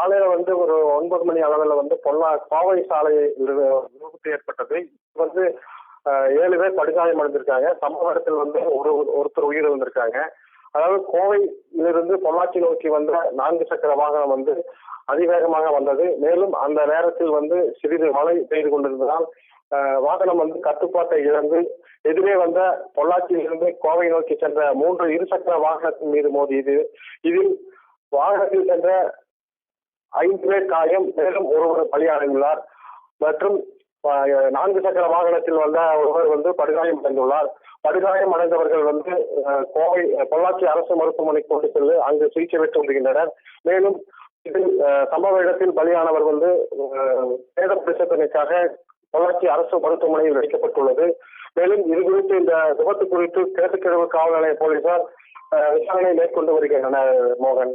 காலையில வந்து ஒரு ஒன்பது மணி அளவில் வந்து பொல்லா கோவை சாலை விபத்து ஏற்பட்டது. இது வந்து ஏழு பேர் படுகாயம் அடைஞ்சிருக்காங்க. சம்பவ இடத்தில் வந்து ஒரு ஒருத்தர் உயிர் வந்திருக்காங்க அதாவது கோவையிலிருந்து பொள்ளாச்சி நோக்கி வந்த நான்கு சக்கர வாகனம் வந்து அதிவேகமாக வந்தது. மேலும் அந்த நேரத்தில் வந்து சிறிது மழை பெய்து கொண்டிருந்ததால் வாகனம் வந்து கட்டுப்பாட்டை இழந்து எதிரே வந்த பொள்ளாச்சியிலிருந்து கோவை நோக்கி சென்ற மூன்று இருசக்கர வாகனத்தின் மீது மோதியது. இதில் வாகனத்தில் சென்ற ஐந்து பேர் காயம் மேலும் ஒருவர் பலியாகியுள்ளார் மற்றும் நான்கு சக்கர வாகனத்தில் வந்த ஒருவர் வந்து படுகாயம் அடைந்துள்ளார். படுகாயம் அடைந்தவர்கள் வந்து கோவை பொள்ளாச்சி அரசு மருத்துவமனைக்கு கொண்டு சென்று அங்கு சிகிச்சை பெற்று வருகின்றனர். மேலும் இதில் சம்பவ இடத்தில் பலியானவர் வந்து வேத சேத பரிசோதனைக்காக பொள்ளாச்சி அரசு மருத்துவமனையில் வைக்கப்பட்டுள்ளது. மேலும் இது குறித்து இந்த விபத்து குறித்து கிழக்கு காவல் நிலைய போலீசார் விசாரணை மேற்கொண்டு வருகின்றனர் மோகன்.